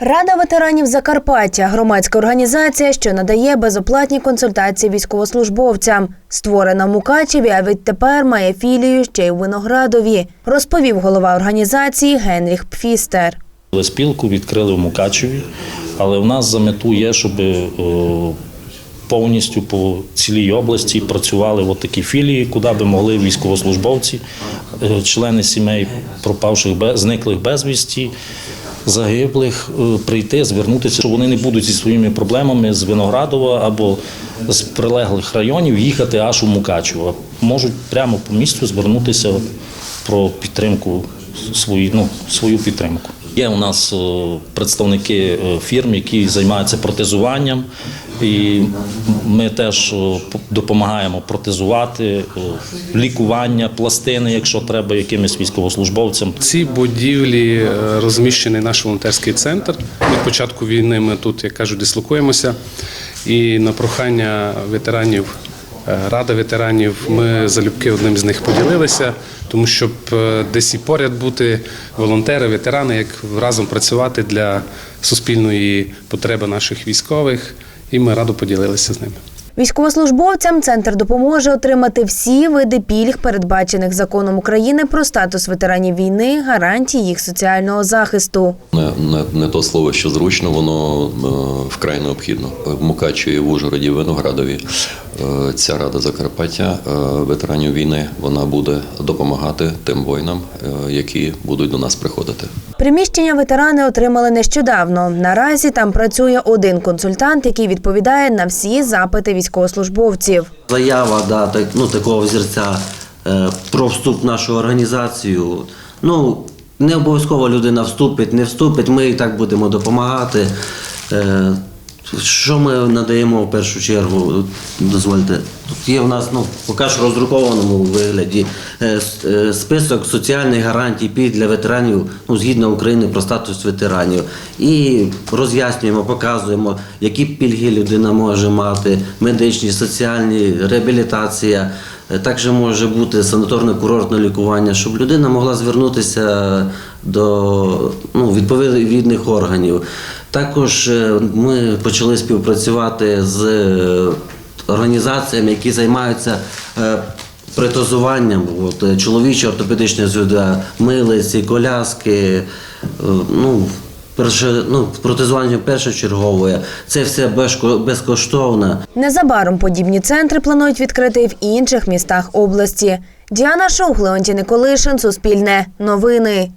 Рада ветеранів Закарпаття громадська організація, що надає безоплатні консультації військовослужбовцям. Створена в Мукачеві, а відтепер має філію ще й у Виноградові, розповів голова організації Генріх Пфістер. Спілку відкрили в Мукачеві, але в нас за мету є, щоб е, повністю по цілій області працювали от такі філії, куди би могли військовослужбовці, е, члени сімей пропавших зниклих безвісті, загиблих, е, прийти, звернутися, що вони не будуть зі своїми проблемами з Виноградова або з прилеглих районів їхати аж у Мукачево. Можуть прямо по місту звернутися про підтримку свої, ну, свою підтримку. Є у нас е, представники фірм, які займаються протезуванням, і ми теж допомагаємо протезувати, лікування, пластини, якщо треба якимось військовослужбовцям. В цій будівлі е, розміщений наш волонтерський центр. Від початку війни ми тут, як кажуть, дислокуємося. І на прохання ветеранів, е, Рада ветеранів, ми залюбки одним з них поділилися, тому щоб е, десь і поряд бути волонтери, ветерани, як разом працювати для суспільної потреби наших військових. І ми радо поділилися з ними. Військовослужбовцям центр допоможе отримати всі види пільг, передбачених законом України про статус ветеранів війни, гарантії їх соціального захисту. Не, не, не то слово, що зручно, воно е, вкрай необхідно. В Мукачеві, в Ужгороді, Виноградові ця рада Закарпаття е, ветеранів війни вона буде допомагати тим воїнам, е, які будуть до нас приходити. Приміщення ветерани отримали нещодавно. Наразі там працює один консультант, який відповідає на всі запити військовослужбовців. Заява да, так, ну, такого зірця е, про вступ в нашу організацію. Ну, не обов'язково людина вступить, не вступить, ми і так будемо допомагати. Що ми надаємо в першу чергу? Дозвольте, тут є в нас ну, поки що роздрукованому вигляді е, е, список соціальних гарантій пільг для ветеранів ну, згідно України про статус ветеранів. І роз'яснюємо, показуємо, які пільги людина може мати, медичні, соціальні, реабілітація. Е, Також може бути санаторно-курортне лікування, щоб людина могла звернутися до ну, відповідних органів. Також е, ми почали співпрацювати з е, організаціями, які займаються притозуванням, от, чоловічі ортопедичні зв'язки, милиці, коляски. Ну, перше, ну, протезування першочергове. Це все безко- безкоштовно. Незабаром подібні центри планують відкрити в інших містах області. Діана Шух, Леонтій Николишин, Суспільне, Новини.